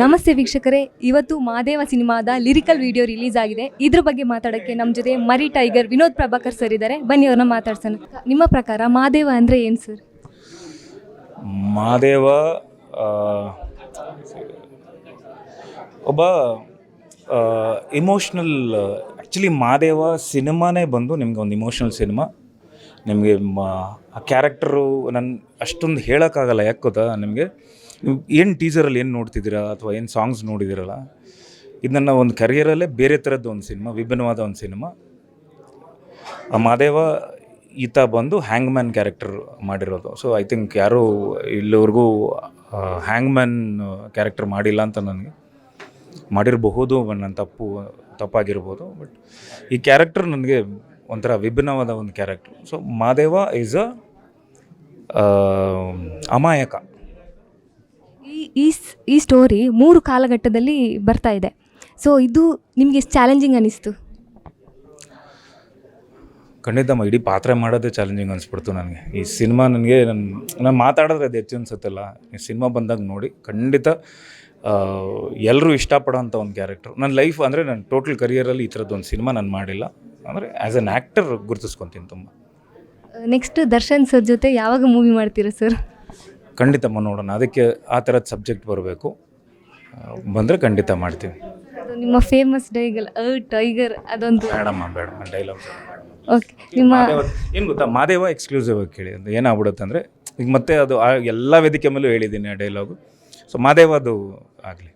ನಮಸ್ತೆ ವೀಕ್ಷಕರೇ. ಇವತ್ತು ಮಾದೇವ ಸಿನಿಮಾದ ಲಿರಿಕಲ್ ವಿಡಿಯೋ ರಿಲೀಸ್ ಆಗಿದೆ. ಇದ್ರ ಬಗ್ಗೆ ಮಾತಾಡೋಕ್ಕೆ ನಮ್ಮ ಜೊತೆ ಮರಿ ಟೈಗರ್ ವಿನೋದ್ ಪ್ರಭಾಕರ್ ಸರ್ ಇದ್ದಾರೆ ಬನ್ನಿ ಅವ್ರನ್ನ ಮಾತಾಡ್ಸೋಣ. ನಿಮ್ಮ ಪ್ರಕಾರ ಮಾದೇವ ಅಂದರೆ ಏನು ಸರ್ ಮಾದೇವ ಒಬ್ಬ ಇಮೋಷ್ನಲ್ ಆ್ಯಕ್ಚುಲಿ ಮಾದೇವ ಸಿನಿಮಾನೇ ಬಂದು ನಿಮಗೆ ಒಂದು ಇಮೋಷ್ನಲ್ ಸಿನಿಮಾ. ನಿಮಗೆ ಆ ಕ್ಯಾರೆಕ್ಟರು ನನ್ನ ಅಷ್ಟೊಂದು ಹೇಳೋಕ್ಕಾಗಲ್ಲ, ಯಾಕೆ ಗೊತ್ತಾ? ನಿಮಗೆ ನೀವು ಏನು ಟೀಸರಲ್ಲಿ ಏನು ನೋಡ್ತಿದ್ದೀರಾ ಅಥವಾ ಏನು ಸಾಂಗ್ಸ್ ನೋಡಿದ್ದೀರಲ್ಲ? ಇದು ನನ್ನ ಒಂದು ಕರಿಯರಲ್ಲೇ ಬೇರೆ ಥರದ್ದು ಒಂದು ಸಿನಿಮಾ ವಿಭಿನ್ನವಾದ ಒಂದು ಸಿನಿಮಾ ಆ ಮಾದೇವ ಈತ ಬಂದು ಹ್ಯಾಂಗ್ ಮ್ಯಾನ್ ಕ್ಯಾರೆಕ್ಟರ್ ಮಾಡಿರೋದು. ಸೊ ಐ ಥಿಂಕ್ ಯಾರೂ ಇಲ್ಲಿವರೆಗೂ ಹ್ಯಾಂಗ್ ಮ್ಯಾನ್ ಕ್ಯಾರೆಕ್ಟರ್ ಮಾಡಿಲ್ಲ ಅಂತ ನನಗೆ ಮಾಡಿರಬಹುದು, ನನ್ನ ತಪ್ಪು, ತಪ್ಪಾಗಿರ್ಬೋದು. ಬಟ್ ಈ ಕ್ಯಾರೆಕ್ಟರ್ ನನಗೆ ಒಂಥರ ವಿಭಿನ್ನವಾದ ಒಂದು character so Madeva is a ಅಮಾಯಕ. ಈ ಈ ಸ್ಟೋರಿ ಮೂರು ಕಾಲಘಟ್ಟದಲ್ಲಿ ಬರ್ತಾ ಇದೆ. ಸೊ ಇದು ನಿಮಗೆ ಎಷ್ಟು ಚಾಲೆಂಜಿಂಗ್ ಅನಿಸ್ತು? ಖಂಡಿತಮ್ಮ ಇಡೀ ಪಾತ್ರ ಮಾಡೋದೇ ಚಾಲೆಂಜಿಂಗ್ ಅನಿಸ್ಬಿಡ್ತು ನನಗೆ. ಈ ಸಿನಿಮಾ ನನಗೆ ನನ್ನ ನಾನು ಮಾತಾಡಿದ್ರೆ ಅದು ಹೆಚ್ಚು ಅನ್ಸುತ್ತಲ್ಲ. ಈ ಸಿನಿಮಾ ಬಂದಾಗ ನೋಡಿ ಖಂಡಿತ ಎಲ್ಲರೂ ಇಷ್ಟಪಡೋಂಥ ಒಂದು ಕ್ಯಾರೆಕ್ಟರ್ ನನ್ನ ಲೈಫ್ ಅಂದರೆ ನನ್ನ ಟೋಟಲ್ ಕರಿಯರಲ್ಲಿ ಈ ಥರದ್ದು ಒಂದು ಸಿನಿಮಾ ನಾನು ಮಾಡಿಲ್ಲ. ಅಂದರೆ ಆ್ಯಸ್ ಅನ್ ಆ್ಯಕ್ಟರ್ ಗುರುತಿಸ್ಕೊತೀನಿ ತುಂಬ. ನೆಕ್ಸ್ಟ್ ದರ್ಶನ್ ಸರ್ ಜೊತೆ ಯಾವಾಗ ಮೂವಿ ಮಾಡ್ತೀರಾ ಸರ್? ಖಂಡಿತಮ್ಮ ನೋಡೋಣ. ಅದಕ್ಕೆ ಆ ಥರದ ಸಬ್ಜೆಕ್ಟ್ ಬರಬೇಕು. ಬಂದರೆ ಖಂಡಿತ ಮಾಡ್ತೀವಿ. ನಿಮ್ಮ ಫೇಮಸ್ ಡೈಗಲ್ ಟೈಗರ್ ಅದೊಂದು ಬೇಡಮ್ಮ ಬೇಡಮ್ಮ ಡೈಲಾಗ್ ಓಕೆ ನಿಮ್ಮ ಏನು ಗೊತ್ತಾ? ಮಾದೇವ ಎಕ್ಸ್ಕ್ಲೂಸಿವ್ ಆಗಿ ಕೇಳಿ. ಅದು ಏನಾಗ್ಬಿಡುತ್ತೆ ಅಂದರೆ ಈಗ ಮತ್ತೆ ಅದು ಆ ಎಲ್ಲ ವೇದಿಕೆ ಮೇಲೂ ಹೇಳಿದ್ದೀನಿ ಆ ಡೈಲಾಗು ಸೊ ಮಾದೇವ ಅದು ಆಗಲಿ.